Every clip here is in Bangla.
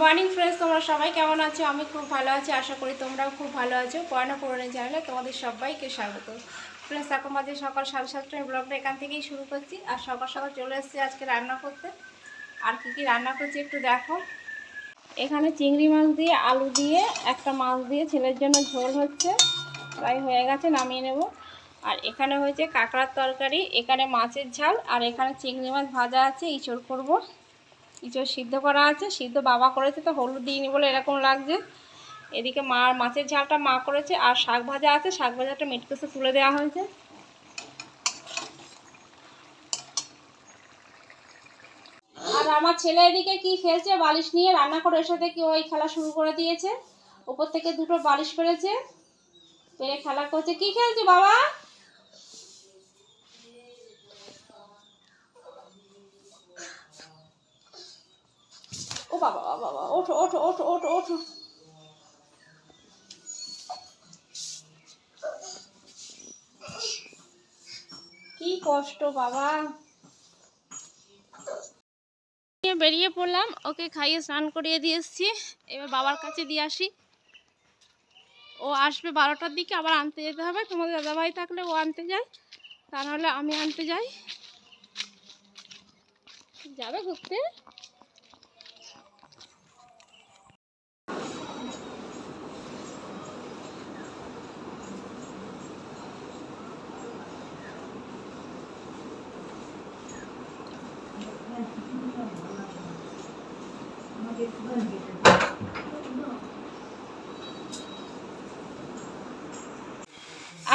মর্নিং ফ্রেন্ডস তোমরা সবাই কেমন আছো? আমি খুব ভালো আছি। আশা করি তোমরাও খুব ভালো আছো। পড়ানো পুরনো চ্যানেলে তোমাদের সবাইকে স্বাগত। ফ্রেন্ডস এখন মাঝে সকাল সাড়ে সাতটায়। ব্লগটা এখান থেকেই শুরু করছি। আর সকাল সকাল চলে এসেছি আজকে রান্না করতে। আর কি কি রান্না করছি একটু দেখো। এখানে চিংড়ি মাছ দিয়ে, আলু দিয়ে, একটা মাছ দিয়ে ছেলের জন্য ঝোল হচ্ছে। প্রায় হয়ে গেছে, নামিয়ে নেব। আর এখানে হয়েছে কাঁকড়ার তরকারি, এখানে মাছের ঝাল, আর এখানে চিংড়ি মাছ ভাজা আছে, ইঁচড় করব। ইঁচড় সিদ্ধ করা আছে, সিদ্ধ বাবা করেছে তো হলুদ দিইনি বলে এরকম লাগছে। এদিকে মার মাছের ঝালটা মা করেছে আর শাক ভাজা আছে, শাক ভাজাটা মিটকেসে তুলে দেওয়া হয়েছে। আর আমার ছেলে এদিকে কি খেলছে বালিশ নিয়ে রান্না করে এসে দেখি ওই খেলা শুরু করে দিয়েছে। উপর থেকে দুটো বালিশ পেরেছে। পেরে খেলা করছে। কি খেলছে বাবা? বাবা কি কষ্ট, বাবা। বেরিয়ে পড়লাম। ওকে খাইয়ে স্নান করিয়ে দিয়ে এসছি। এবার বাবার কাছে দিয়ে আসি। ও আসবে বারোটার দিকে, আবার আনতে যেতে হবে। তোমাদের দাদাভাই থাকলে ও আনতে যায়। তা নাহলে আমি আনতে যাই। যাবে ঘুরতে?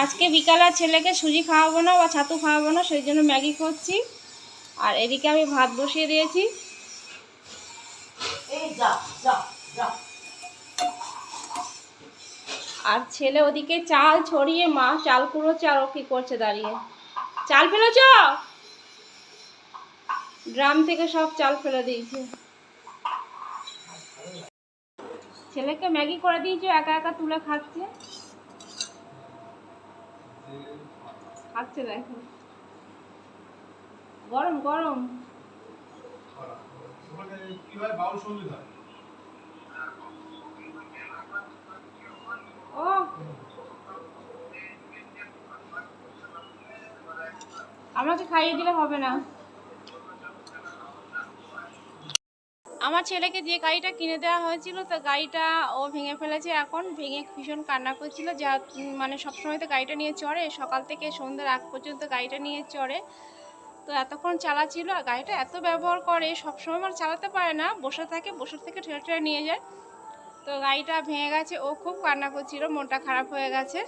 আজকে বিকালে আর ছেলেকে সুজি খাওয়াবো না বা ছাতু খাওয়াবো না সেই জন্য ম্যাগি করছি আর এদিকে আমি ভাত বসিয়ে দিয়েছি। আর ছেলে ওদিকে চাল ছড়িয়ে মা চাল কুড়োচ্ছে আর ও কি করছে দাঁড়িয়ে। চাল ফেলেছ? ড্রাম থেকে সব চাল ফেলে দিয়েছে। ছেলেকে ম্যাগি করে দিয়েছ, একা একা তুলে খাচ্ছে? খাচ্ছে দেখো গরম গরম। ও আমাকে খাইয়ে দিলে হবে না। আমার ছেলেকে যে গাড়িটা কিনে দেওয়া হয়েছিল, তো গাড়িটা ও ভেঙে ফেলেছে এখন। ভেঙে ভীষণ কান্না করছিল, যা মানে সবসময় তো গাড়িটা নিয়ে চড়ে। সকাল থেকে সন্ধ্যার আগ পর্যন্ত গাড়িটা নিয়ে চড়ে। তো এতক্ষণ চালাচ্ছিল, আর গাড়িটা এত ব্যবহার করে, সবসময় মানে চালাতে পারে না। বসে থাকে, বসে থেকে ঠেলে ঠেলে নিয়ে যায়। তো গাড়িটা ভেঙে গেছে, ও খুব কান্না করছিল, মনটা খারাপ হয়ে গেছে।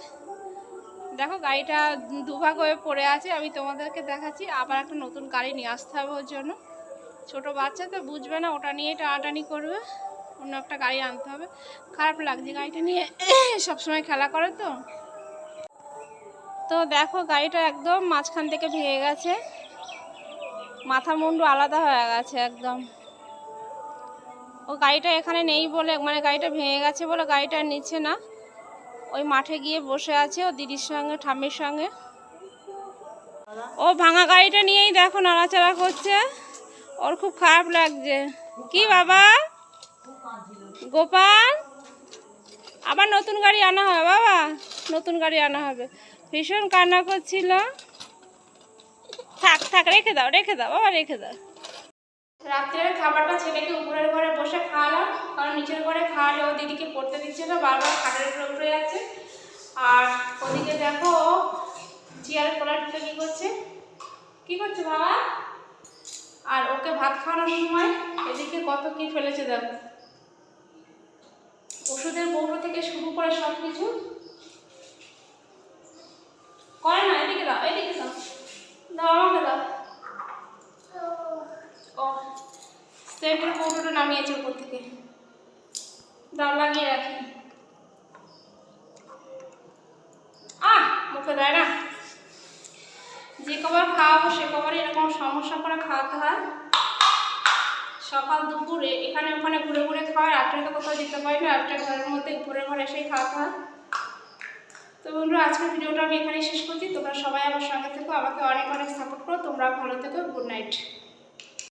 দেখো, গাড়িটা দুভাগ হয়ে পড়ে আছে, আমি তোমাদেরকে দেখাচ্ছি। আবার একটা নতুন গাড়ি নিয়ে আসতে হবে ওর জন্য। ছোট বাচ্চা তো বুঝবে না, ওটা নিয়ে টানাটানি করবে, অন্য একটা গাড়ি আনতে হবে। খারাপ লাগছে গাড়িটা নিয়ে, সবসময় খেলা করে তো। তো দেখো গাড়িটা একদম মাঝখান থেকে ভেঙে গেছে। মাথা মুন্ডু আলাদা হয়ে গেছে একদম। ও গাড়িটা এখানে নেই বলে মানে গাড়িটা ভেঙে গেছে বলে গাড়িটা নিচ্ছে না। ওই মাঠে গিয়ে বসে আছে ও দিদির সঙ্গে, ঠাম্মির সঙ্গে। ও ভাঙা গাড়িটা নিয়েই দেখো নাড়াচাড়া করছে। ওর খুব খারাপ লাগছে। কি বাবা? গোপাল? আবার নতুন গাড়ি আনা হবে বাবা। নতুন গাড়ি আনা হবে। ভীষণ কান্না করছিল। থাক থাক, রেখে দাও রেখে দাও, বাবা, রেখে দাও। রাত্রের খাবারটা ছেলেকে উপরের ঘরে বসে খাওয়ালাম। কারণ নিচের ঘরে খাওয়ালে ও দিদিকে পড়তে দিচ্ছে না, বারবার খাটের উপরে উঠে যাচ্ছে। আর ওদিকে দেখো চেয়ারের কলার ঢুকে কী করছে? কী করছে বাবা? আর ওকে ভাত খাওয়ানোর সময় এদিকে কত কি ফেলেছে দেখো। ওষুধের বৌটো থেকে শুরু করে সব কিছু করে না, এদিকে দাও এদিকে দাও। দাও, আমাকে দাও। ও, সেন্টের কৌটোটা নামিয়েছে উপর থেকে। দাও, লাগিয়ে রাখি। আহ, মুখে দেয় না। যে কবার খাওয়াবো, সে কবারই এরকম সমস্যা করে খাওয়াতে হয়। সকাল দুপুরে, এখানে ওখানে ঘুরে ঘুরে খাওয়ায় রাত্রে তো কোথাও যেতে পারি না, রাত্রে ঘরের মধ্যে, উপরের ঘরে এসেই খাওয়াতে হয়। তো বন্ধুরা, আজকের ভিডিওটা আমি এখানেই শেষ করছি। তোমরা সবাই আমার সঙ্গে থেকো, আমাকে অনেক অনেক সাপোর্ট করো। তোমরা ভালো থেকো গুড নাইট